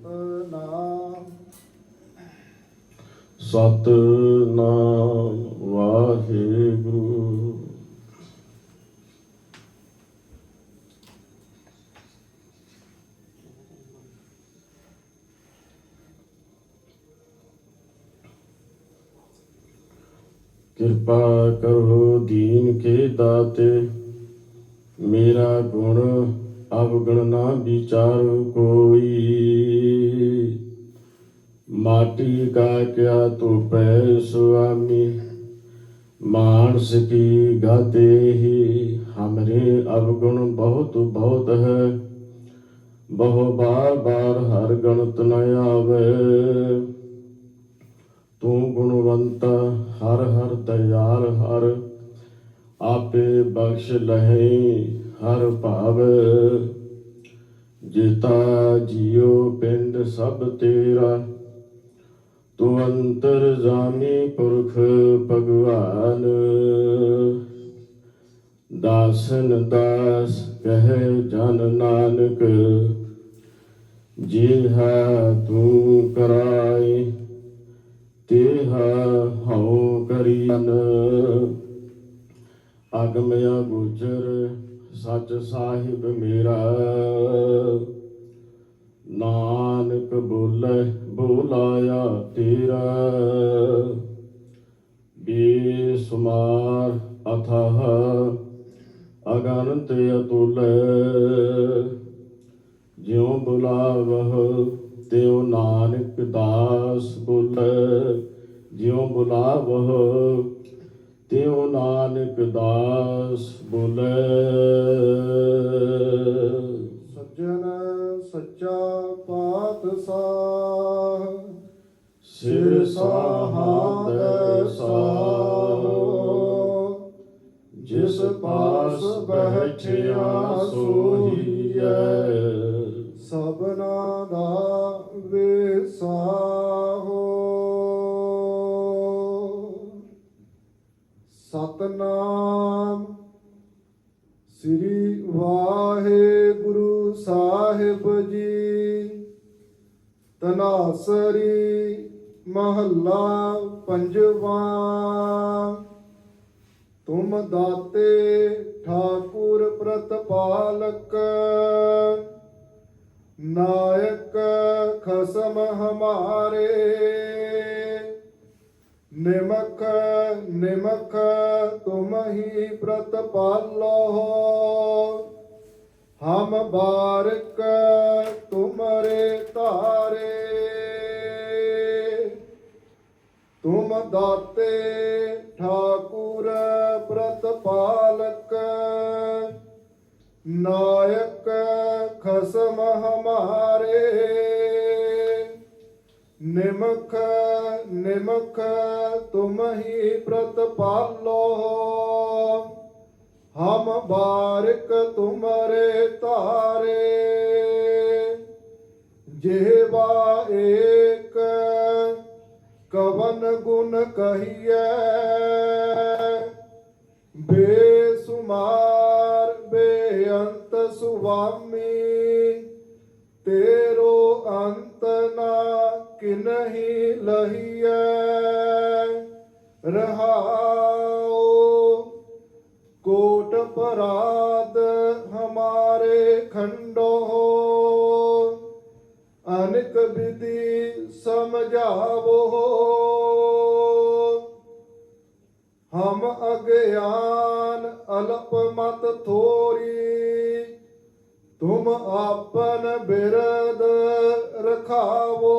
ਸਤਨਾਮ। ਸਤਨਾਮ ਵਾਹਿਗੁਰੂ। ਕਿਰਪਾ ਕਰੋ ਦੀਨ ਕੇ ਦਾਤੇ। ਮੇਰਾ ਗੁਣ ਅਵਗਣ ਨਾ ਵਿਚਾਰ ਕੋਈ। ਮਾਟੀ ਕਾ ਕਿਆ ਤੂੰ ਪੈ ਸੁਆਮੀ, ਮਾਨਸ ਕੀ ਗਾਤੇ ਹੀ, ਹਮਰੇ ਅਵਗੁਣ ਬਹੁਤ ਬਹੁਤ ਹੈ। ਬਹੁ ਬਾਰ ਬਾਰ ਹਰ ਗਣਤ ਨ ਆਵੇ। ਤੂੰ ਗੁਣਵੰਤ, ਹਰ ਹਰ ਦਇਆਲ ਹਰ, ਆਪੇ ਬਖਸ਼ ਲਹੇ। ਹਰ ਭਾਵ, ਜਿਤਾ ਜਿਉ ਪਿੰਡ ਸਭ ਤੇਰਾ। ਤੂੰ ਅੰਤਰ ਜਾਮੀ ਪੁਰਖ ਭਗਵਾਨ। ਦਾਸਨ ਦਾਸ ਕਹੇ ਜਨ ਨਾਨਕ, ਜਿਹਾ ਤੂੰ ਕਰਾਈ ਤੇਹਾ ਹਉ ਕਰੀਨ। ਅਗਮ ਅਗੋਚਰ ਸੱਚ ਸਾਹਿਬ ਮੇਰਾ। ਨਾਨਕ ਬੋਲੇ, ਬੋਲਾਇਆ ਤੇਰਾ। ਬੇਸੁਮਾਰ ਅਥਾਹ ਅਗਨਤ ਅਤੁਲ। ਜਿਉ ਬੁਲਾਵਹ ਤਿਉ ਨਾਨਕ ਦਾਸ ਬੋਲੇ। ਜਿਉ ਬੁਲਾਵਹ ਤਿਉ ਨਾਨਕ ਦਾਸ ਬੋਲੇ। ਸੱਜਣ ਸੱਚਾ ਪਾਤਸ਼ਾਹ ਸਿਰ ਸਾਹਾਦ ਤੁਮ ਦਾਤੇ ਠਾਕੁਰ ਪ੍ਰਤਪਾਲਕ, ਨਾਇਕ ਖਸਮ ਹਮਾਰੇ ਨਿਮਕ ਨਿਮਕ ਤੁਮ ਹੀ ਪ੍ਰਤਪਾਲੋ। ਹਮ ਬਾਰਕ ਤੁਮਰੇ ਤਾਰੇ ਤੁਮ ਦਾਤੇ ਠਾਕੁਰ ਪਾਲਕ, ਨਾਇਕ ਖਸਮ ਹਮਾਰੇ। ਨਿਮਖ ਨਿਮਖ ਤੁਮ ਹੀ ਪ੍ਰਤਪਾਲੋ ਹਮ ਬਾਰਿਕ ਤੁਮਰੇ ਤਾਰੇ। ਜਿਹਵਾ ਏਕ, ਕਵਨ ਗੁਣ ਕਹੀਐ। ਬੇਸੁਮਾਰ, ਬੇਅੰਤ ਸੁਆਮੀ, ਤੇਰੋ ਅੰਤ ਨਾ ਕਿਨਹੀ ਲਹੀਐ? ਰਹਾਉ ਕੋਟ ਪਰਾਦ ਹਮਾਰੇ ਖੰਡੋ, ਅਨਿਕ ਵਿਧੀ ਸਮਝਾਵੋ। ਹਮ ਅਗਿਆਨ ਅਲਪ ਮਤ ਥੋਰੀ, ਤੁਮ ਆਪਨ ਬਿਰਦ ਰਖਾਵੋ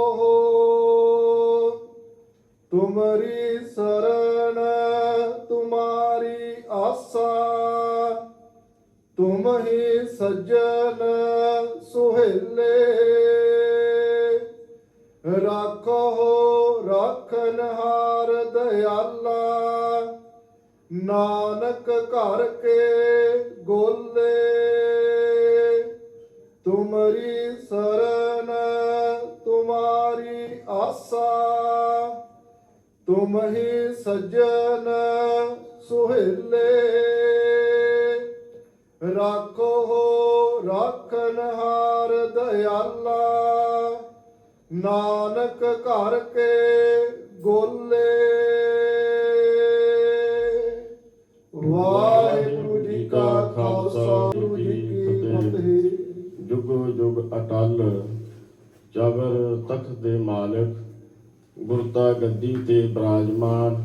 ਤੁਮਰੀ ਸਰਣ ਤੁਮਾਰੀ ਆਸਾ ਤੁਮ ਹੀ ਸੱਜਣ ਸੁਹੇਲੇ। ਰਾਖੋ, ਰਾਖਨਹਾਰ, ਦਇਆਲਾ ਨਾਨਕ ਘਰ ਕੇ ਗੋਲੇ, ਤੁਮਰੀ ਸਰਨ ਤੁਮਾਰੀ ਆਸਾ ਤੁਮ ਹੀ ਸੱਜਣ ਸੁਹੇਲੇ। ਰਾਖੋ ਰਾਖਨਹਾਰ ਦਇਆਲਾ, ਨਾਨਕ ਘਰ ਕੇ ਗੋਲੇ। ਜੁਗੋ ਅਟਲ ਚਵਰ ਤਖਤ ਦੇ ਮਾਲਕ, ਗੁਰਤਾ ਗੱਦੀ ਤੇ ਬਰਾਜਮਾਨ,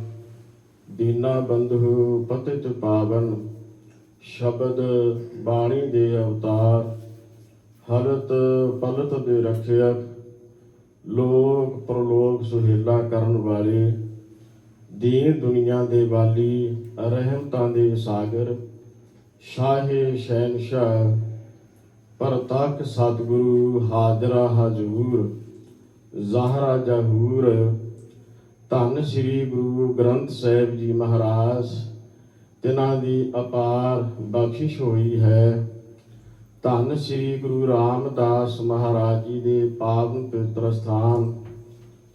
ਦੀਨਾ ਬੰਧੂ ਪਤਿਤ ਪਾਵਨ, ਸ਼ਬਦ ਬਾਣੀ ਦੇ ਅਵਤਾਰ, ਹਰਤ ਪਲਤ ਦੇ ਰਖਿਅਕ, ਲੋਕ ਪ੍ਰਲੋਕ ਸੁਹੇਲਾ ਕਰਨ ਵਾਲੇ, ਦੀਨ ਦੁਨੀਆ ਦੇ ਵਾਲੀ, ਰਹਿਮਤਾਂ ਦੇ ਸਾਗਰ, ਸ਼ਾਹੇ ਸ਼ਹਿਨਸ਼ਾਹ ਪਰਤਕ ਸਤਿਗੁਰੂ ਹਾਜ਼ਰਾ ਹਜੂਰ, ਜ਼ਾਹਰਾ ਜਹੂਰ। ਧੰਨ ਸ੍ਰੀ ਗੁਰੂ ਗ੍ਰੰਥ ਸਾਹਿਬ ਜੀ ਮਹਾਰਾਜ, ਤਿਨਾਂ ਦੀ ਅਪਾਰ ਬਖਸ਼ਿਸ਼ ਹੋਈ ਹੈ। ਧੰਨ ਸ੍ਰੀ ਗੁਰੂ ਰਾਮਦਾਸ ਮਹਾਰਾਜ ਜੀ ਦੇ ਪਾਵਨ ਪਵਿੱਤਰ ਸਥਾਨ,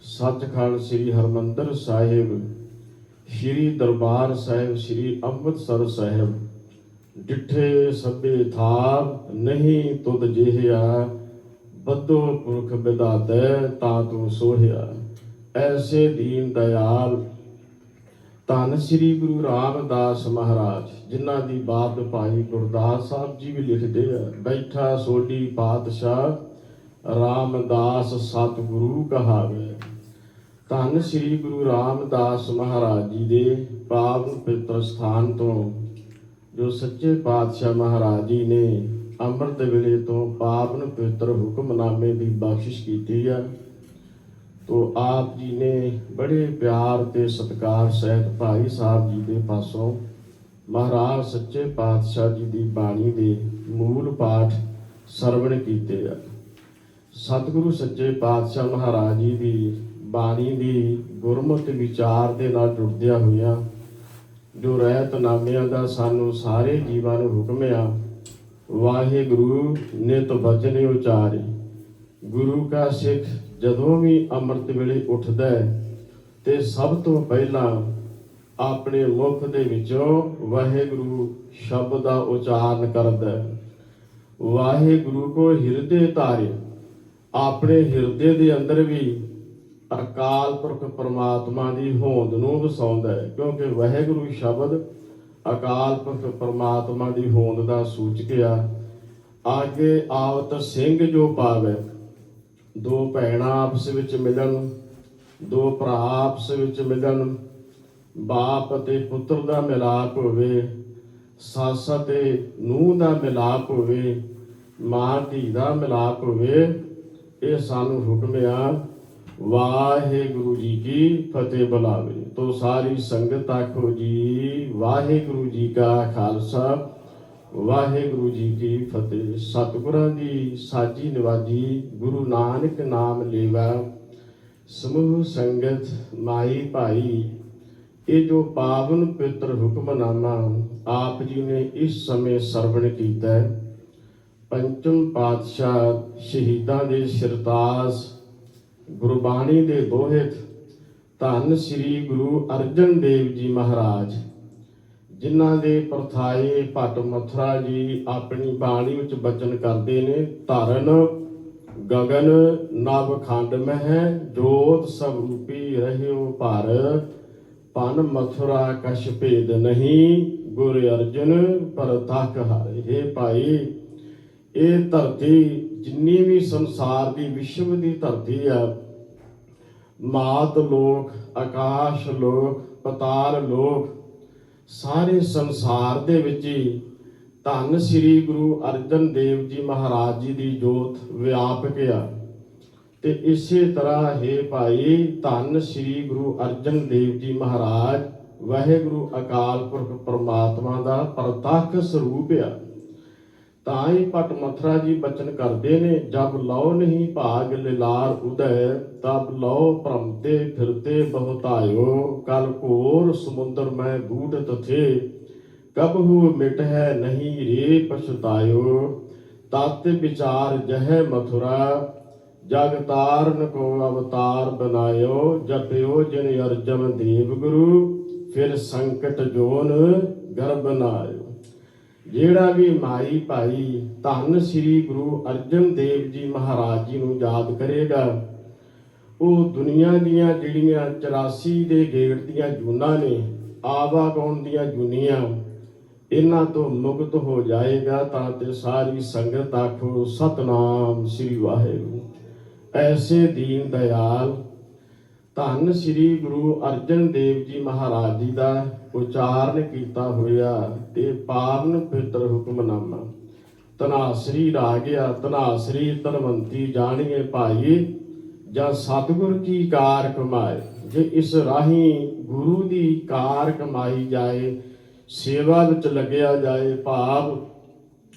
ਸੱਚਖੰਡ ਸ੍ਰੀ ਹਰਮੰਦਰ ਸਾਹਿਬ, ਸ੍ਰੀ ਦਰਬਾਰ ਸਾਹਿਬ, ਸ੍ਰੀ ਅੰਮ੍ਰਿਤਸਰ ਸਾਹਿਬ। ਡਿਠੇ ਸਭੇ ਥਾਪ ਨਹੀਂ ਤੁਧ ਜਿਹਿਆ ਬੱਦੋ ਪੁਰਖ ਬਿਦਾਤੈ ਤਾ ਤੂੰ ਸੋਹਿਆ। ਐਸੇ ਦੀਨ ਦਇਆਲ ਧੰਨ ਸ੍ਰੀ ਗੁਰੂ ਰਾਮਦਾਸ ਮਹਾਰਾਜ, ਜਿਨ੍ਹਾਂ ਦੀ ਬਾਤ ਭਾਈ ਗੁਰਦਾਸ ਸਾਹਿਬ ਜੀ ਵੀ ਲਿਖਦੇ ਆ। ਬੈਠਾ ਸੋਢੀ ਪਾਤਸ਼ਾਹ, ਰਾਮਦਾਸ ਸਤਿਗੁਰੂ ਕਹਾਵੇ। ਧੰਨ ਸ੍ਰੀ ਗੁਰੂ ਰਾਮਦਾਸ ਮਹਾਰਾਜ ਜੀ ਦੇ ਪਾਵਨ ਪਵਿੱਤਰ ਸਥਾਨ ਤੋਂ ਜੋ ਸੱਚੇ ਪਾਤਸ਼ਾਹ ਮਹਾਰਾਜ ਜੀ ਨੇ ਅੰਮ੍ਰਿਤ ਵੇਲੇ ਤੋਂ ਪਾਵਨ ਪਵਿੱਤਰ ਹੁਕਮਨਾਮੇ ਦੀ ਬਖਸ਼ਿਸ਼ ਕੀਤੀ ਆ, ਤੋ ਆਪ ਜੀ ਨੇ ਬੜੇ ਪਿਆਰ ਤੇ ਸਤਿਕਾਰ ਸਹਿਤ ਭਾਈ ਸਾਹਿਬ ਜੀ ਦੇ ਪਾਸੋਂ ਮਹਾਰਾਜ ਸੱਚੇ ਪਾਤਸ਼ਾਹ ਜੀ ਦੀ ਬਾਣੀ ਦੇ ਮੂਲ ਪਾਠ ਸਰਵਣ ਕੀਤੇ ਆ। ਸਤਿਗੁਰੂ ਸੱਚੇ ਪਾਤਸ਼ਾਹ ਮਹਾਰਾਜ ਜੀ ਦੀ ਬਾਣੀ ਦੀ ਗੁਰਮਤਿ ਵਿਚਾਰ ਦੇ ਨਾਲ ਜੁੜਦਿਆਂ ਹੋਇਆਂ ਜੋ ਰਹਿਤਨਾਮਿਆਂ ਦਾ ਸਾਨੂੰ ਸਾਰੇ ਜੀਵਾਂ ਨੂੰ ਹੁਕਮ ਆ, ਵਾਹਿਗੁਰੂ ਨਿਤ ਵਚਨ ਉਚਾਰੇ। ਗੁਰੂ ਕਾ ਸਿੱਖ ਜਦੋਂ ਵੀ ਅੰਮ੍ਰਿਤ ਵੇਲੇ ਉੱਠਦਾ ਹੈ, ਤੇ ਸਭ ਤੋਂ ਪਹਿਲਾਂ ਆਪਣੇ ਮੁਖ ਦੇ ਵਿੱਚੋਂ ਵਾਹਿਗੁਰੂ ਸ਼ਬਦ ਦਾ ਉਚਾਰਨ ਕਰਦਾ ਹੈ। ਵਾਹਿਗੁਰੂ ਕੋ ਹਿਰਦੇ ਧਾਰੇ ਆਪਣੇ ਹਿਰਦੇ ਦੇ ਅੰਦਰ ਵੀ ਅਕਾਲ ਪੁਰਖ ਪਰਮਾਤਮਾ ਦੀ ਹੋਂਦ ਨੂੰ ਵਸਾਉਂਦਾ ਹੈ, ਕਿਉਂਕਿ ਵਾਹਿਗੁਰੂ ਸ਼ਬਦ ਅਕਾਲ ਪੁਰਖ ਪਰਮਾਤਮਾ ਦੀ ਹੋਂਦ ਦਾ ਸੂਚਕ ਆ। ਆਗੇ ਆਵਤ ਸਿੰਘ ਜੋ ਪਾਵੇ, ਦੋ ਭੈਣਾਂ ਆਪਸ ਵਿੱਚ ਮਿਲਣ, ਦੋ ਭਰਾ ਆਪਸ ਵਿੱਚ ਮਿਲਣ, ਬਾਪ ਅਤੇ ਪੁੱਤਰ ਦਾ ਮਿਲਾਪ ਹੋਵੇ, ਸੱਸ ਅਤੇ ਨੂੰਹ ਦਾ ਮਿਲਾਪ ਹੋਵੇ, ਮਾਂ ਧੀ ਦਾ ਮਿਲਾਪ ਹੋਵੇ, ਇਹ ਸਾਨੂੰ ਹੁਕਮ ਆ ਵਾਹਿਗੁਰੂ ਜੀ ਕੀ ਫਤਿਹ ਬੁਲਾਵੇ। ਤੋ ਸਾਰੀ ਸੰਗਤ ਆਖੋ ਜੀ, ਵਾਹਿਗੁਰੂ ਜੀ ਕਾ ਖਾਲਸਾ, ਵਾਹਿਗੁਰੂ ਜੀ ਕੀ ਫਤਿਹ। ਸਤਿਗੁਰਾਂ ਦੀ ਸਾਜੀ ਨਿਵਾਜੀ ਗੁਰੂ ਨਾਨਕ ਨਾਮ ਲੇਵਾ। ਸਮੂਹ ਸੰਗਤ ਮਾਈ ਭਾਈ, ਇਹ ਜੋ ਪਾਵਨ ਪਵਿੱਤਰ ਹੁਕਮਨਾਮਾ ਆਪ ਜੀ ਨੇ ਇਸ ਸਮੇਂ ਸਰਵਣ ਕੀਤਾ ਹੈ। ਪੰਚਮ ਪਾਤਸ਼ਾਹ ਸ਼ਹੀਦਾਂ ਦੇ ਸਿਰਤਾਸ ਗੁਰਬਾਣੀ ਦੇ ਦੋਹਿਤ ਧੰਨ ਸ੍ਰੀ ਗੁਰੂ ਅਰਜਨ ਦੇਵ ਜੀ ਮਹਾਰਾਜ, ਜਿਨ੍ਹਾਂ ਦੇ ਪਰਥਾਏ ਭੱਟ ਮਥੁਰਾ ਜੀ ਆਪਣੀ ਬਾਣੀ ਵਿੱਚ ਬਚਨ ਕਰਦੇ ਨੇ, ਧਰਨ, ਗਗਨ ਨਭ ਖੰਡ ਮਹਿ, ਜੋਤ ਸਭ ਰੂਪੀ ਰਹਿਓ ਭਰ, ਪਨ ਮਥੁਰਾ ਕਛ ਭੇਦ ਨਹੀਂ, ਗੁਰ ਅਰਜਨ ਪਰ ਤਕ ਭਾਈ, ਇਹ ਧਰਤੀ ਜਿੰਨੀ ਵੀ ਸੰਸਾਰ ਦੀ, ਵਿਸ਼ਵ ਦੀ ਧਰਤੀ ਆ, ਮਾਤ ਲੋਕ, ਆਕਾਸ਼ ਲੋਕ ਪਤਾਲ ਲੋਕ, ਸਾਰੇ ਸੰਸਾਰ ਦੇ ਵਿੱਚ ਹੀ ਧੰਨ ਸ੍ਰੀ ਗੁਰੂ ਅਰਜਨ ਦੇਵ ਜੀ ਮਹਾਰਾਜ ਜੀ ਦੀ ਜੋਤ ਵਿਆਪਕ ਆ। ਤੇ ਇਸੇ ਤਰ੍ਹਾਂ ਹੈ ਭਾਈ, ਧੰਨ ਸ੍ਰੀ ਗੁਰੂ ਅਰਜਨ ਦੇਵ ਜੀ ਮਹਾਰਾਜ, ਵਾਹਿਗੁਰੂ ਅਕਾਲ ਪੁਰਖ ਪਰਮਾਤਮਾ ਦਾ ਪ੍ਰਤੱਖ ਸਰੂਪ ਆ। ਤਾਂ ਹੀ ਪਟ ਮਥਰਾ ਜੀ ਬਚਨ ਕਰਦੇ ਨੇ, ਜਬ ਲਓ ਨਹੀਂ ਭਾਗ ਲਿਲਾਰ ਉਦੈ, ਤਬ ਲਓ ਭ੍ਰਮਤੇ ਫਿਰਤੇ ਬਹੁਤਾਇਓ, ਕਲ ਘੋਰ ਸਮੁੰਦਰ ਮੈਂ ਬੂਢ ਤਥੇ ਕਬਹੂ ਮਿਟ ਹੈ ਨਹੀਂ ਰੇ ਪਛਤਾਇਓ, ਤਤ ਵਿਚਾਰ ਜਹ ਮਥੁਰਾ, ਜਗ ਤਾਰਨ ਕੋ ਅਵਤਾਰ ਬਨਾਇਓ, ਜਪਿਓ ਜਿਨ ਅਰਜਨ ਦੇਵ ਗੁਰੂ, ਫਿਰ ਸੰਕਟ ਜੋਨ ਗਰਭ ਨਾਇਓ। ਜਿਹੜਾ ਵੀ ਮਾਈ ਭਾਈ ਧੰਨ ਸ੍ਰੀ ਗੁਰੂ ਅਰਜਨ ਦੇਵ ਜੀ ਮਹਾਰਾਜ ਜੀ ਨੂੰ ਯਾਦ ਕਰੇਗਾ, ਉਹ ਦੁਨੀਆ ਦੀਆਂ ਜਿਹੜੀਆਂ 84 ਦੇ ਗੇੜ ਦੀਆਂ ਜੂਨਾਂ ਨੇ ਆਵਾਗਾਉਣ ਦੀਆਂ ਜੁਨੀਆਂ, ਇਹਨਾਂ ਤੋਂ ਮੁਕਤ ਹੋ ਜਾਏਗਾ ਤਾਂ ਤੇ ਸਾਰੀ ਸੰਗਤ ਆਖੋ, ਸਤਨਾਮ ਸ੍ਰੀ ਵਾਹਿਗੁਰੂ। ਐਸੇ ਦੀਨ ਦਇਆਲ ਧੰਨ ਸ੍ਰੀ ਗੁਰੂ ਅਰਜਨ ਦੇਵ ਜੀ ਮਹਾਰਾਜ ਜੀ ਦਾ ਉਚਾਰਨ ਕੀਤਾ ਹੋਇਆ ਤੇ ਪਾਵਨ ਪਵਿੱਤਰ ਹੁਕਮਨਾਮਾ ਤਨਾਸਰੀ ਰਾਗਿਆ ਤਨਾਸਰੀ ਤਨਵੰਤੀ ਜਾਣੀਏ ਭਾਈ ਜਾਂ ਸਤਿਗੁਰ ਕੀ ਕਾਰ ਕਮਾਏ, ਜੇ ਇਸ ਰਾਹੀਂ ਗੁਰੂ ਦੀ ਕਾਰ ਕਮਾਈ ਜਾਏ, ਸੇਵਾ ਵਿੱਚ ਲੱਗਿਆ ਜਾਏ, ਭਾਵ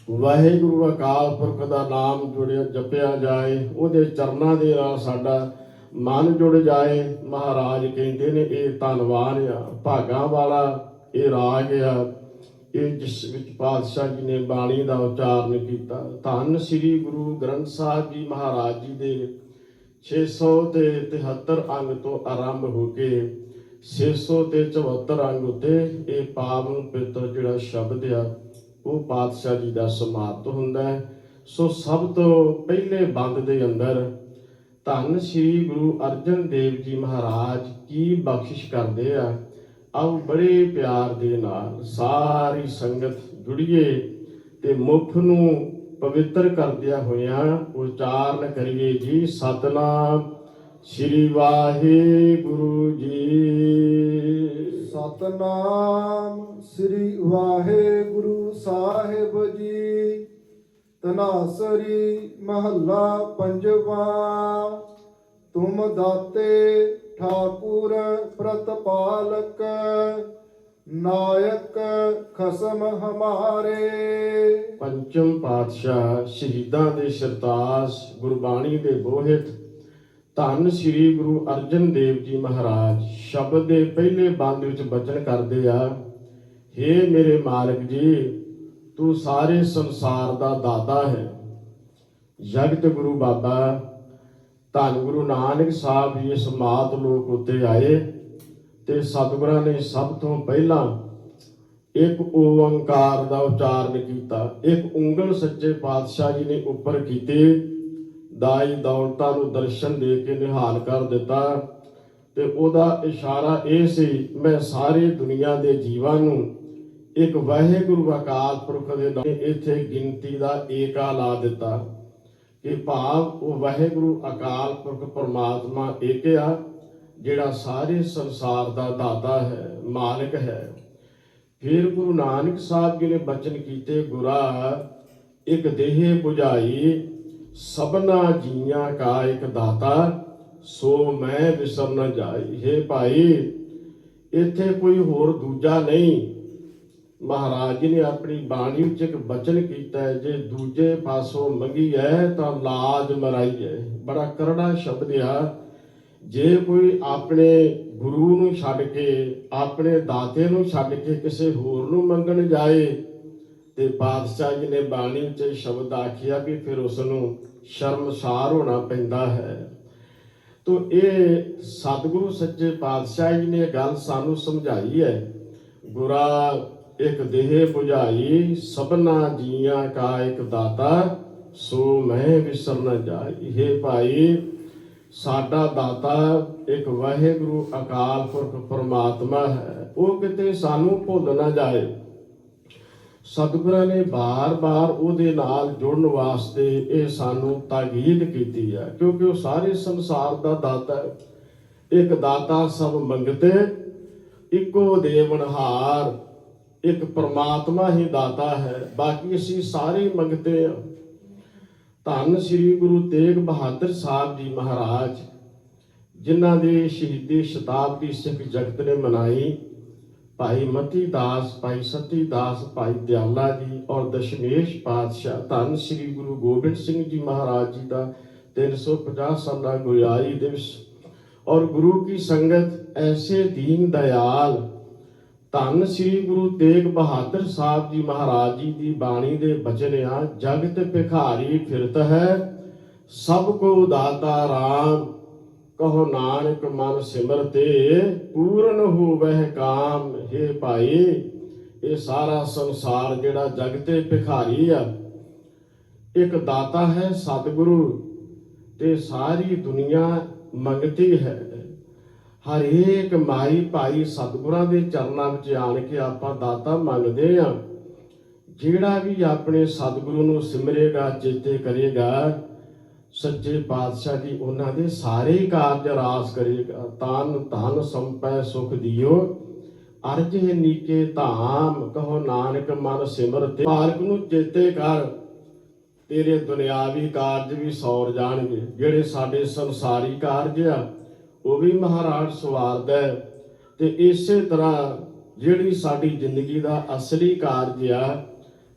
ਵਾਹਿਗੁਰੂ ਅਕਾਲ ਪੁਰਖ ਦਾ ਨਾਮ ਜੁੜਿਆ ਜਪਿਆ ਜਾਏ, ਉਹਦੇ ਚਰਨਾਂ ਦੇ ਨਾਲ ਸਾਡਾ ਮਨ ਜੁੜ ਜਾਏ, ਮਹਾਰਾਜ ਕਹਿੰਦੇ ਨੇ ਇਹ ਧੰਨਵਾਨ ਆ, ਭਾਗਾਂ ਵਾਲਾ ਇਹ ਰਾਗ ਆ, ਇਹ ਜਿਸ ਵਿੱਚ ਪਾਤਸ਼ਾਹ ਜੀ ਨੇ ਬਾਣੀ ਦਾ ਉਚਾਰਨ ਕੀਤਾ। ਧੰਨ ਸ੍ਰੀ ਗੁਰੂ ਗ੍ਰੰਥ ਸਾਹਿਬ ਜੀ ਮਹਾਰਾਜ ਜੀ ਦੇ 600 ਤੇ 73 ਅੰਗ ਤੋਂ ਆਰੰਭ ਹੋ ਕੇ 600 ਤੇ 74 ਅੰਗ ਉਤੇ ਇਹ ਪਾਵਨ ਪਵਿੱਤਰ ਜਿਹੜਾ ਸ਼ਬਦ ਆ, ਉਹ ਪਾਤਸ਼ਾਹ ਜੀ ਦਾ ਸਮਾਪਤ ਹੁੰਦਾ ਹੈ। ਸੋ ਸਭ ਤੋਂ ਪਹਿਲੇ ਬੰਦ ਦੇ ਅੰਦਰ ਧੰਨ ਸ੍ਰੀ ਗੁਰੂ ਅਰਜਨ ਦੇਵ ਜੀ ਮਹਾਰਾਜ ਕੀ ਬਖਸ਼ਿਸ਼ ਕਰਦੇ ਆ। ਆਓ ਬੜੇ ਪਿਆਰ ਦੇ ਨਾਲ ਸਾਰੀ ਸੰਗਤ ਜੁੜੀਏ ਤੇ ਮੁਖ ਨੂੰ ਪਵਿੱਤਰ ਕਰਦਿਆਂ ਹੋਇਆਂ ਉਚਾਰਨ ਕਰੀਏ ਜੀ ਸਤਨਾਮ। ਸ੍ਰੀ ਵਾਹਿਗੁਰੂ ਜੀ ਸਤਨਾਮ। ਸ੍ਰੀ ਵਾਹਿਗੁਰੂ ਸਾਹਿਬ ਜੀ। ਤਨਾਸਰੀ ਮਹੱਲਾ ਪੰਜਵਾ। ਤੁਮ ਦਾਤੇ ਠਾਕੁਰ ਪ੍ਰਤਪਾਲਕ, ਨਾਇਕ ਖਸਮ ਹਮਾਰੇ। ਪੰਚਮ ਪਾਤਸ਼ਾਹ ਸ਼ਹੀਦਾਂ ਦੇ ਸਰਤਾਜ ਗੁਰਬਾਣੀ ਦੇ ਬੋਹਿਤ, ਧੰਨ ਸ੍ਰੀ ਗੁਰੂ ਅਰਜਨ ਦੇਵ ਜੀ ਮਹਾਰਾਜ, ਸ਼ਬਦ ਦੇ ਪਹਿਲੇ ਬੰਦ ਵਿੱਚ ਬਚਨ ਕਰਦੇ ਆ हे ਮੇਰੇ ਮਾਲਕ ਜੀ ਤੂੰ ਸਾਰੇ ਸੰਸਾਰ ਦਾ ਦਾਤਾ ਹੈ। ਜਗਤ ਗੁਰੂ ਬਾਬਾ ਧੰਨ ਗੁਰੂ ਨਾਨਕ ਸਾਹਿਬ ਜੀ ਇਸ ਮਾਤ ਲੋਕ ਉੱਤੇ ਆਏ ਤੇ ਸਤਿਗੁਰਾਂ ਨੇ ਸਭ ਤੋਂ ਪਹਿਲਾਂ ਇੱਕ ਓੰਕਾਰ ਦਾ ਉਚਾਰਨ ਕੀਤਾ। ਇੱਕ ਉਂਗਲ ਸੱਚੇ ਪਾਤਸ਼ਾਹ ਜੀ ਨੇ ਉੱਪਰ ਕੀਤੀ। ਦਾਈ ਦੌਲਤਾਂ ਨੂੰ ਦਰਸ਼ਨ ਦੇ ਕੇ ਨਿਹਾਲ ਕਰ ਦਿੱਤਾ। ਤੇ ਉਹਦਾ ਇਸ਼ਾਰਾ ਇਹ ਸੀ, ਮੈਂ ਸਾਰੀ ਦੁਨੀਆ ਦੇ ਜੀਵਾਂ ਨੂੰ ਇੱਕ ਵਾਹਿਗੁਰੂ ਅਕਾਲ ਪੁਰਖ ਦੇ ਨਾਮ ਇੱਥੇ ਗਿਣਤੀ ਦਾ ਏਕਾ ਲਾ ਦਿੱਤਾ ਕਿ ਭਾਵ ਉਹ ਵਾਹਿਗੁਰੂ ਅਕਾਲ ਪੁਰਖ ਪਰਮਾਤਮਾ ਇੱਕ ਆ, ਜਿਹੜਾ ਸਾਰੇ ਸੰਸਾਰ ਦਾ ਦਾਤਾ ਹੈ, ਮਾਲਕ ਹੈ। ਫਿਰ ਗੁਰੂ ਨਾਨਕ ਸਾਹਿਬ ਜੀ ਨੇ ਬਚਨ ਕੀਤੇ, ਗੁਰਾ, ਇੱਕ ਦੇਹ 부ਝਾਈ ਸਭਨਾ ਜੀਆਂ ਕਾ ਇੱਕ ਦਾਤਾ, ਸੋ ਮੈਂ ਵਿਸਰ ਨ ਜਾਈ। ਹੈ ਭਾਈ, ਇੱਥੇ ਕੋਈ ਹੋਰ ਦੂਜਾ ਨਹੀਂ। ਮਹਾਰਾਜ ਜੀ ਨੇ ਆਪਣੀ ਬਾਣੀ ਵਿੱਚ ਇੱਕ ਬਚਨ ਕੀਤਾ ਹੈ, ਜੇ ਦੂਜੇ ਪਾਸੋਂ ਮੰਗੀ ਹੈ ਤਾਂ ਲਾਜ ਮਰਾਈ ਹੈ ਬੜਾ ਕਰੜਾ ਸ਼ਬਦ ਆ। ਜੇ ਕੋਈ ਆਪਣੇ ਗੁਰੂ ਨੂੰ ਛੱਡ ਕੇ, ਆਪਣੇ ਦਾਤੇ ਨੂੰ ਛੱਡ ਕੇ ਕਿਸੇ ਹੋਰ ਨੂੰ ਮੰਗਣ ਜਾਏ, ਤੇ ਪਾਤਸ਼ਾਹ ਜੀ ਨੇ ਬਾਣੀ ਵਿੱਚ ਇਹ ਸ਼ਬਦ ਆਖਿਆ ਵੀ ਫਿਰ ਉਸ ਨੂੰ ਸ਼ਰਮਸਾਰ ਹੋਣਾ ਪੈਂਦਾ ਹੈ। ਤੋ ਇਹ ਸਤਿਗੁਰੂ ਸੱਚੇ ਪਾਤਸ਼ਾਹ ਜੀ ਨੇ ਇਹ ਗੱਲ ਸਾਨੂੰ ਸਮਝਾਈ ਹੈ। ਗੁਰਾ ਇੱਕ ਦੇਹ 부ਝਾਈ ਸਭਨਾ ਜੀਆਂ ਕਾ ਇੱਕ ਦਾਤਾ, ਸੋ ਮੈਂ ਵਿਸਰ ਨ ਜਾਈ। ਇਹ ਭਾਈ, ਸਾਡਾ ਦਾਤਾ ਇੱਕ ਵਾਹਿਗੁਰੂ ਅਕਾਲ ਪੁਰਖ ਪਰਮਾਤਮਾ ਹੈ। ਉਹ ਕਿਤੇ ਸਾਨੂੰ ਭੁੱਲ ਨਾ ਜਾਏ। ਸਤਿਗੁਰਾਂ ਨੇ ਬਾਰ-ਬਾਰ ਉਹਦੇ ਨਾਲ ਜੁੜਨ ਵਾਸਤੇ ਇਹ ਸਾਨੂੰ ਤਾਕੀਦ ਕੀਤੀ ਹੈ, ਕਿਉਂਕਿ ਉਹ ਸਾਰੇ ਸੰਸਾਰ ਦਾ ਦਾਤਾ ਹੈ। ਇੱਕ ਦਾਤਾ ਸਭ ਮੰਗਤੇ, ਇੱਕੋ ਦੇਵਨਹਾਰ ਇੱਕ ਪਰਮਾਤਮਾ ਹੀ ਦਾਤਾ ਹੈ, ਬਾਕੀ ਅਸੀਂ ਸਾਰੇ ਮੰਗਤੇ ਹਾਂ। ਧੰਨ ਸ੍ਰੀ ਗੁਰੂ ਤੇਗ ਬਹਾਦਰ ਸਾਹਿਬ ਜੀ ਮਹਾਰਾਜ, ਜਿਨ੍ਹਾਂ ਦੇ ਸ਼ਹੀਦੀ ਸ਼ਤਾਬਦੀ ਸਿੱਖ ਜਗਤ ਨੇ ਮਨਾਈ। ਭਾਈ ਮਤੀ ਦਾਸ, ਭਾਈ ਸਤੀ ਦਾਸ, ਭਾਈ ਦਿਆਲਾ ਜੀ ਔਰ ਦਸ਼ਮੇਸ਼ ਪਾਤਸ਼ਾਹ, ਧੰਨ ਸ੍ਰੀ ਗੁਰੂ ਗੋਬਿੰਦ ਸਿੰਘ ਜੀ ਮਹਾਰਾਜ ਜੀ ਦਾ 350 ਸਾਲਾ ਗੁਰਿਆਈ ਦਿਵਸ। ਔਰ ਗੁਰੂ ਕੀ ਸੰਗਤ, ਐਸੇ ਦੀਨ ਦਇਆਲ ਧੰਨ ਸ੍ਰੀ ਗੁਰੂ ਤੇਗ ਬਹਾਦਰ ਸਾਹਿਬ ਜੀ ਮਹਾਰਾਜ ਜੀ ਦੀ ਬਾਣੀ ਦੇ ਬਚਨ ਆ ਜਗਤ ਭਿਖਾਰੀ ਫਿਰਤ ਹੈ, ਸਭ ਕੋ ਦਾਤਾ ਰਾਮ, ਕਹੋ ਨਾਨਕ ਮਨ ਸਿਮਰਤੇ, ਪੂਰਨ ਹੋਵਹਿ ਕਾਮ, ਹੈ ਭਾਈ, ਇਹ ਸਾਰਾ ਸੰਸਾਰ ਜਿਹੜਾ ਜਗਤੇ ਭਿਖਾਰੀ ਆ, ਇੱਕ ਦਾਤਾ ਹੈ ਸਤਿਗੁਰੂ ਤੇ ਸਾਰੀ ਦੁਨੀਆ ਮੰਗਤੀ ਹੈ। ਹਰੇਕ ਮਾਈ ਭਾਈ ਸਤਿਗੁਰਾਂ ਦੇ ਚਰਨਾਂ ਵਿੱਚ ਆਣ ਕੇ ਆਪਾਂ ਦਾਤਾ ਮੰਗਦੇ ਆ। ਜਿਹੜਾ ਵੀ ਆਪਣੇ ਸਤਿਗੁਰੂ ਨੂੰ ਸਿਮਰੇਗਾ, ਚੇਤੇ ਕਰੇਗਾ, ਸੱਚੇ ਪਾਤਸ਼ਾਹ ਜੀ ਉਹਨਾਂ ਦੇ ਸਾਰੇ ਕਾਰਜ ਰਾਸ ਕਰੇਗਾ। ਤਨ ਧਨ ਸੰਪੈ ਸੁਖ ਦਿਓ, ਅਰਜੇ ਨੀਕੇ ਧਾਮ, ਕਹੋ ਨਾਨਕ ਮਨ ਸਿਮਰ ਤੇ ਮਾਲਕ ਨੂੰ ਚੇਤੇ ਕਰ, ਤੇਰੇ ਦੁਨਿਆਵੀ ਕਾਰਜ ਵੀ ਸੌਰ ਜਾਣਗੇ। ਜਿਹੜੇ ਸਾਡੇ ਸੰਸਾਰੀ ਕਾਰਜ ਆ ਉਹ ਵੀ ਮਹਾਰਾਜ ਸਵਾਰਦਾ ਹੈ ਤੇ ਇਸੇ ਤਰ੍ਹਾਂ ਜਿਹੜੀ ਸਾਡੀ ਜ਼ਿੰਦਗੀ ਦਾ ਅਸਲੀ ਕਾਰਜ ਆ,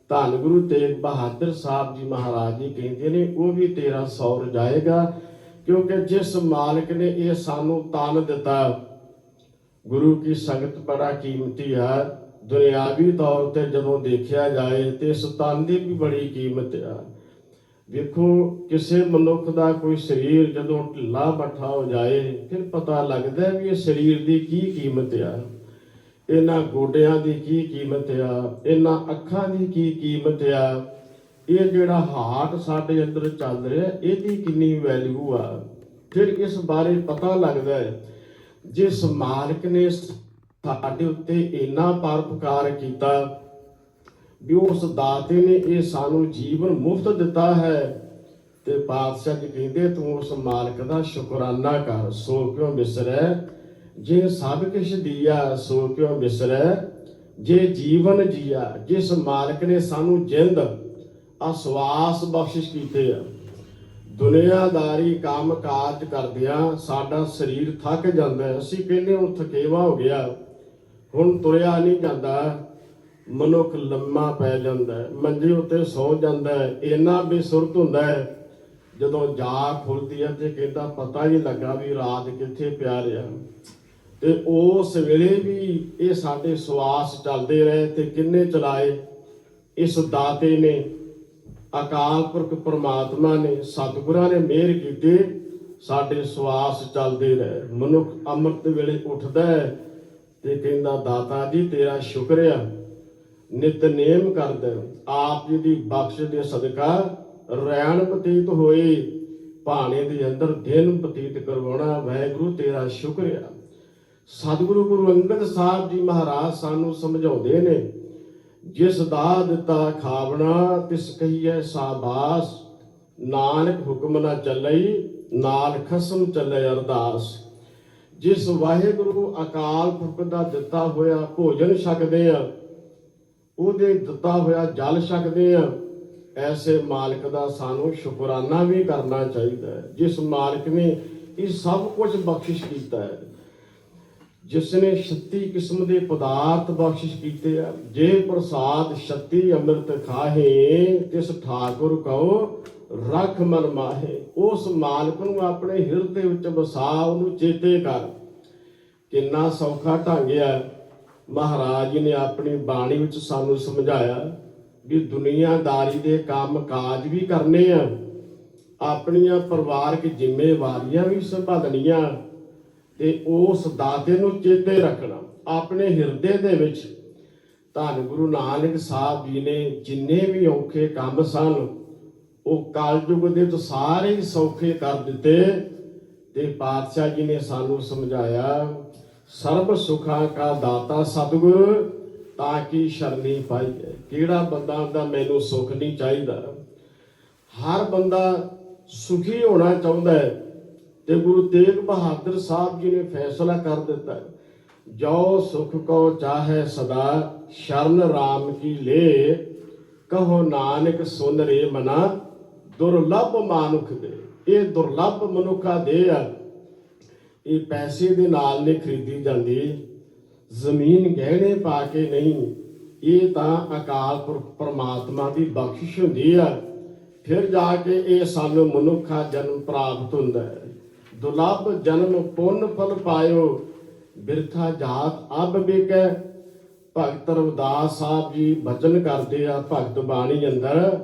ਧੰਨ ਗੁਰੂ ਤੇਗ ਬਹਾਦਰ ਸਾਹਿਬ ਜੀ ਮਹਾਰਾਜ ਜੀ ਕਹਿੰਦੇ ਨੇ, ਉਹ ਵੀ ਤੇਰਾ ਸੌਰ ਜਾਏਗਾ, ਕਿਉਂਕਿ ਜਿਸ ਮਾਲਕ ਨੇ ਇਹ ਸਾਨੂੰ ਤਨ ਦਿੱਤਾ, ਗੁਰੂ ਕੀ ਸੰਗਤ ਬੜਾ ਕੀਮਤੀ ਆ। ਦੁਨਿਆਵੀ ਤੌਰ ਤੇ ਜਦੋਂ ਦੇਖਿਆ ਜਾਏ ਤੇ ਇਸ ਤਨ ਦੀ ਵੀ ਬੜੀ ਕੀਮਤ ਆ। ਵੇਖੋ, ਕਿਸੇ ਮਨੁੱਖ ਦਾ ਕੋਈ ਸਰੀਰ ਜਦੋਂ ਢਿੱਲਾ ਮੱਠਾ ਹੋ ਜਾਏ, ਫਿਰ ਪਤਾ ਲੱਗਦਾ ਵੀ ਇਹ ਸਰੀਰ ਦੀ ਕੀ ਕੀਮਤ ਆ। ਇਹਨਾਂ ਗੋਡਿਆਂ ਦੀ ਕੀ ਕੀਮਤ ਆ, ਇਹਨਾਂ ਅੱਖਾਂ ਦੀ ਕੀ ਕੀਮਤ ਆ। ਇਹ ਜਿਹੜਾ ਹਾਰਟ ਸਾਡੇ ਅੰਦਰ ਚੱਲ ਰਿਹਾ, ਇਹਦੀ ਕਿੰਨੀ ਵੈਲਿਊ ਆ। ਫਿਰ ਇਸ ਬਾਰੇ ਪਤਾ ਲੱਗਦਾ ਹੈ, ਜਿਸ ਮਾਲਕ ਨੇ ਸਾਡੇ ਉੱਤੇ ਇੰਨਾ ਪਰਪਕਾਰ ਕੀਤਾ ਵੀ ਉਸ ਦਾਤੇ ਨੇ ਇਹ ਸਾਨੂੰ ਜੀਵਨ ਮੁਫਤ ਦਿੱਤਾ ਹੈ। ਤੇ ਪਾਤਸ਼ਾਹ ਜੀ ਕਹਿੰਦੇ, ਤੂੰ ਉਸ ਮਾਲਕ ਦਾ ਸ਼ੁਕਰਾਨਾ ਕਰ, ਸੋ ਕਿਉ ਬਿਸਰੈ? ਜੇ ਸਭ ਕੁਛ ਦੀਆ, ਸੋ ਕਿਉ ਬਿਸਰੈ? ਜੇ ਜੀਵਨ ਜੀਆ, ਜਿਸ ਮਾਲਕ ਨੇ ਸਾਨੂੰ ਜਿੰਦ, ਅਸਵਾਸ ਬਖਸ਼ਿਸ਼ ਕੀਤੇ ਆ। ਦੁਨੀਆਦਾਰੀ ਕੰਮ ਕਾਜ ਕਰਦਿਆਂ ਸਾਡਾ ਸਰੀਰ ਥੱਕ ਜਾਂਦਾ ਅਸੀਂ ਕਹਿੰਦੇ ਹੁਣ ਥਕੇਵਾ ਹੋ ਗਿਆ। ਹੁਣ ਤੁਰਿਆ ਨਹੀਂ ਜਾਂਦਾ। ਮਨੁੱਖ ਲੰਮਾ ਪੈ ਜਾਂਦਾ ਹੈ, ਮੰਜੇ ਉੱਤੇ ਸੌ ਜਾਂਦਾ ਹੈ, ਇੰਨਾ ਬੇਸੁਰਤ ਹੁੰਦਾ ਹੈ, ਜਦੋਂ ਜਾਗ ਖੁੱਲਦੀ ਹੈ ਤੇ ਕਹਿੰਦਾ ਪਤਾ ਹੀ ਲੱਗਾ ਵੀ ਰਾਤ ਕਿੱਥੇ ਪਿਆ ਰਿਹਾ। ਤੇ ਉਸ ਵੇਲੇ ਵੀ ਇਹ ਸਾਡੇ ਸਵਾਸ ਚੱਲਦੇ ਰਹੇ ਤੇ ਕਿੰਨੇ ਚਲਾਏ। ਇਸ ਦਾਤੇ ਨੇ, ਅਕਾਲ ਪੁਰਖ ਪ੍ਰਮਾਤਮਾ ਨੇ, ਸਤਿਗੁਰਾਂ ਨੇ ਮਿਹਰ ਕੀਤੀ, ਸਾਡੇ ਸਵਾਸ ਚੱਲਦੇ ਰਹੇ। ਮਨੁੱਖ ਅੰਮ੍ਰਿਤ ਵੇਲੇ ਉੱਠਦਾ ਹੈ ਤੇ ਕਹਿੰਦਾ, ਦਾਤਾ ਜੀ, ਤੇਰਾ ਸ਼ੁਕਰ ਆ। ਨਿਤਨੇਮ ਕਰਦਾ, ਆਪ ਜੀ ਦੀ ਬਖਸ਼ ਦੇ ਸਦਕਾ ਰੈਣ ਬਤੀਤ ਹੋਏ, ਭਾਣੇ ਦੇ ਅੰਦਰ ਦਿਨ ਬਤੀਤ ਕਰਵਾਉਣਾ, ਵਾਹਿਗੁਰੂ ਤੇਰਾ ਸ਼ੁਕਰ ਸਤਿਗੁਰੂ ਗੁਰੂ ਅੰਗਦ ਸਾਹਿਬ ਜੀ ਮਹਾਰਾਜ ਸਾਨੂੰ ਸਮਝਾਉਂਦੇ ਨੇ, ਜਿਸ ਦਾ ਦਿੱਤਾ ਖਾਵਣਾ, ਤਿਸ ਕਹੀਐ ਸਾਬਾਸ, ਨਾਨਕ ਹੁਕਮ ਨਾ ਚੱਲਈ, ਨਾਲ ਖਸਮ ਚੱਲੇ ਅਰਦਾਸ। ਜਿਸ ਵਾਹਿਗੁਰੂ ਅਕਾਲ ਪੁਰਖ ਦਾ ਦਿੱਤਾ ਹੋਇਆ ਭੋਜਨ ਛਕਦੇ ਆ ਉਹਦੇ ਦਿੱਤਾ ਹੋਇਆ ਜਲ ਛਕਦੇ ਆ, ਐਸੇ ਮਾਲਕ ਦਾ ਸਾਨੂੰ ਸ਼ੁਕਰਾਨਾ ਵੀ ਕਰਨਾ ਚਾਹੀਦਾ ਹੈ। ਜਿਸ ਮਾਲਕ ਨੇ ਇਹ ਸਭ ਕੁਝ ਬਖਸ਼ਿਸ਼ ਕੀਤਾ ਹੈ ਜਿਸ ਨੇ 36 ਕਿਸਮ ਦੇ ਪਦਾਰਥ ਬਖਸ਼ਿਸ਼ ਕੀਤੇ ਆ, ਜੇ ਪ੍ਰਸਾਦ 36 ਅੰਮ੍ਰਿਤ ਖਾਹੇ, ਤਿਸ ਠਾਕੁਰ ਕਉ ਰਖ ਮਨ ਮਾਹੇ। ਉਸ ਮਾਲਕ ਨੂੰ ਆਪਣੇ ਹਿਰਦੇ ਵਿੱਚ ਵਸਾ, ਉਹਨੂੰ ਚੇਤੇ ਕਰ। ਕਿੰਨਾ ਸੌਖਾ ਢੰਗ ਆ। ਮਹਾਰਾਜ ਜੀ ਨੇ ਆਪਣੀ ਬਾਣੀ ਵਿੱਚ ਸਾਨੂੰ ਸਮਝਾਇਆ ਵੀ ਦੁਨੀਆਦਾਰੀ ਦੇ ਕੰਮ ਕਾਜ ਵੀ ਕਰਨੇ ਆ। ਆਪਣੀਆਂ ਪਰਿਵਾਰਕ ਜ਼ਿੰਮੇਵਾਰੀਆਂ ਵੀ ਸੰਭਾਲਣੀਆਂ ਤੇ ਉਸ ਦਾਤੇ ਨੂੰ ਚੇਤੇ ਰੱਖਣਾ। ਆਪਣੇ ਹਿਰਦੇ ਦੇ ਵਿੱਚ ਧੰਨ ਗੁਰੂ ਨਾਨਕ ਸਾਹਿਬ ਜੀ ਨੇ ਜਿੰਨੇ ਵੀ ਔਖੇ ਕੰਮ ਸਨ, ਉਹ ਕਲਯੁਗ ਦੇ ਵਿੱਚ ਸਾਰੇ ਹੀ ਸੌਖੇ ਕਰ ਦਿੱਤੇ ਤੇ ਪਾਤਸ਼ਾਹ ਜੀ ਨੇ ਸਾਨੂੰ ਸਮਝਾਇਆ ਸਰਬ ਸੁਖਾਂ ਕਾ ਦਾਤਾ ਸਤਿਗੁਰ, ਤਾਂ ਕਿ ਸ਼ਰਨੀ ਪਾਈਏ ਕਿਹੜਾ ਬੰਦਾ ਹੁੰਦਾ ਮੈਨੂੰ ਸੁੱਖ ਨਹੀਂ ਚਾਹੀਦਾ। ਹਰ ਬੰਦਾ ਸੁਖੀ ਹੋਣਾ ਚਾਹੁੰਦਾ ਹੈ ਤੇ ਗੁਰੂ ਤੇਗ ਬਹਾਦਰ ਸਾਹਿਬ ਜੀ ਨੇ ਫੈਸਲਾ ਕਰ ਦਿੱਤਾ ਜੋ ਸੁਖ ਕੋ ਚਾਹੇ ਸਦਾ, ਸ਼ਰਨ RAM ਕੀ ਲੇ। ਕਹੋ ਨਾਨਕ, ਸੁਨ ਰੇ ਮਨਾ, ਦੁਰਲਭ ਮਾਨੁਖ ਦੇ। ਇਹ ਦੁਰਲਭ ਮਨੁੱਖਾ ਦੇ ਆ। ਇਹ ਪੈਸੇ ਦੇ ਨਾਲ ਨਹੀਂ ਖਰੀਦੀ ਜਾਂਦੀ ਜ਼ਮੀਨ ਗਹਿਣੇ ਪਾ ਕੇ ਨਹੀਂ, ਇਹ ਤਾਂ ਅਕਾਲ ਪੁਰਖ ਪਰਮਾਤਮਾ ਦੀ ਬਖਸ਼ਿਸ਼ ਹੁੰਦੀ ਆ। ਫਿਰ ਜਾ ਕੇ ਇਹ ਸਾਨੂੰ ਮਨੁੱਖਾ ਜਨਮ ਪ੍ਰਾਪਤ ਹੁੰਦਾ ਹੈ। ਦੁਲੱਭ ਜਨਮ ਪੁੰਨ ਫਲ ਪਾਇਓ, ਬਿਰਥਾ ਜਾਤ ਅਬ ਬਿਕੈ ਭਗਤ ਰਵਿਦਾਸ ਸਾਹਿਬ ਜੀ ਬਚਨ ਕਰਦੇ ਆ ਭਗਤ ਬਾਣੀ ਅੰਦਰ,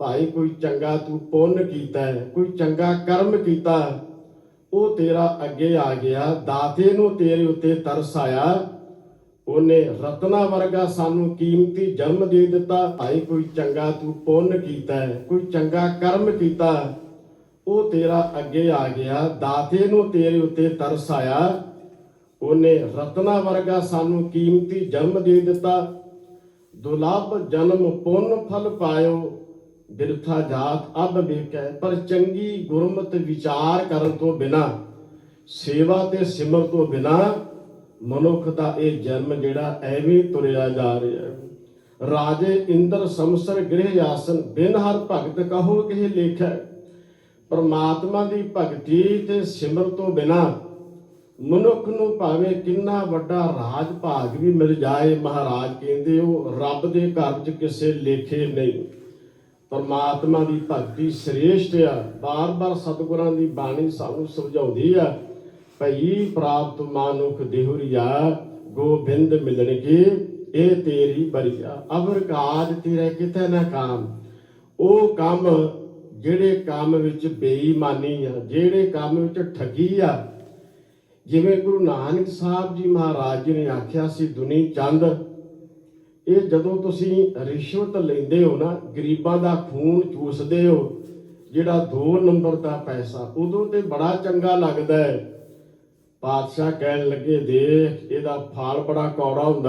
ਭਾਈ ਕੋਈ ਚੰਗਾ ਤੂੰ ਪੁੰਨ ਕੀਤਾ ਕੋਈ ਚੰਗਾ ਕਰਮ ਕੀਤਾ ਉਹ ਤੇਰਾ ਅੱਗੇ ਆ ਗਿਆ, ਦਾਤੇ ਨੂੰ ਤੇਰੇ ਉੱਤੇ ਤਰਸ ਆਇਆ। ਉਹਨੇ ਰਤਨਾ ਵਰਗਾ ਸਾਨੂੰ ਕੀਮਤੀ ਜਨਮ ਦੇ ਦਿੱਤਾ। ਭਾਈ, ਕੋਈ ਚੰਗਾ ਤੂੰ ਪੁੰਨ ਕੀਤਾ ਕੋਈ ਚੰਗਾ ਕਰਮ ਕੀਤਾ ਉਹ ਤੇਰਾ ਅੱਗੇ ਆ ਗਿਆ, ਦਾਤੇ ਨੂੰ ਤੇਰੇ ਉੱਤੇ ਤਰਸ ਆਇਆ। ਉਹਨੇ ਰਤਨਾ ਵਰਗਾ ਸਾਨੂੰ ਕੀਮਤੀ ਜਨਮ ਦੇ ਦਿੱਤਾ। ਦੁਲੱਭ ਜਨਮ ਪੁੰਨ ਫਲ ਪਾਇਓ ਬਿਰਥਾ ਜਾਤ ਅਬ ਵੇਖੈ, ਪਰ ਚੰਗੀ ਗੁਰਮਤ ਵਿਚਾਰ ਕਰਨ ਤੋਂ ਬਿਨਾ, ਸੇਵਾ ਤੇ ਸਿਮਰ ਤੋਂ ਬਿਨਾ ਮਨੁੱਖ ਦਾ ਇਹ ਜਨਮ ਜਿਹੜਾ, ਐਵੇਂ ਤੁਰਿਆ ਜਾ ਰਿਹਾ ਹੈ। ਰਾਜੇ ਇੰਦਰ ਸੰਸਰ ਗ੍ਰਹਿ ਆਸਨ, ਬਿਨ ਹਰ ਭਗਤ ਕਹੋ ਕਿਹ ਲੇਖੈ। ਪਰਮਾਤਮਾ ਦੀ ਭਗਤੀ ਤੇ ਸਿਮਰ ਤੋਂ ਬਿਨਾ ਮਨੁੱਖ ਨੂੰ ਭਾਵੇਂ ਕਿੰਨਾ ਵੱਡਾ ਰਾਜ ਭਾਗ ਵੀ ਮਿਲ ਜਾਏ, ਮਹਾਰਾਜ ਕਹਿੰਦੇ ਉਹ ਰੱਬ ਦੇ ਘਰ 'ਚ ਕਿਸੇ ਲੇਖੇ ਨਹੀਂ। ਪਰਮਾਤਮਾ ਦੀ ਭਗਤੀ ਸ੍ਰੇਸ਼ਟ ਆ। ਬਾਰ-ਬਾਰ ਸਤਿਗੁਰਾਂ ਦੀ ਬਾਣੀ ਸਾਨੂੰ ਸਮਝਾਉਂਦੀ ਆ, ਭਈ ਪ੍ਰਾਪਤ ਮਾਨੁਖ ਦੇਹੁਰੀਆ, ਗੋਬਿੰਦ ਮਿਲਣਗੇ, ਇਹ ਤੇਰੀ ਬਰੀਆ। ਅਵਰ ਕਾਜ ਤੇਰੇ ਕਿਤੇ ਨਾ ਕਾਮ। ਉਹ ਕੰਮ ਜਿਹੜੇ ਕੰਮ ਵਿੱਚ ਬੇਈਮਾਨੀ ਆ, ਜਿਹੜੇ ਕੰਮ ਵਿੱਚ ਠੱਗੀ ਆ। ਜਿਵੇਂ ਗੁਰੂ ਨਾਨਕ ਸਾਹਿਬ ਜੀ ਮਹਾਰਾਜ ਜੀ ਨੇ ਆਖਿਆ ਸੀ, ਦੁਨੀ ਚੰਦ ਇਹ ਜਦੋਂ ਤੁਸੀਂ ਰਿਸ਼ਵਤ ਲੈਂਦੇ ਹੋ ਨਾ, ਗਰੀਬਾਂ ਦਾ ਖੂਨ ਚੂਸਦੇ ਹੋ, ਜਿਹੜਾ 2 ਨੰਬਰ ਦਾ ਪੈਸਾ, ਉਦੋਂ ਤੇ ਬੜਾ ਚੰਗਾ ਲੱਗਦਾ ਹੈ। ਪਾਤਸ਼ਾਹ ਕਹਿਣ ਲੱਗੇ, ਦੇਖ, ਇਹਦਾ ਫਲ ਬੜਾ ਕੌੜਾ ਹੁੰਦਾ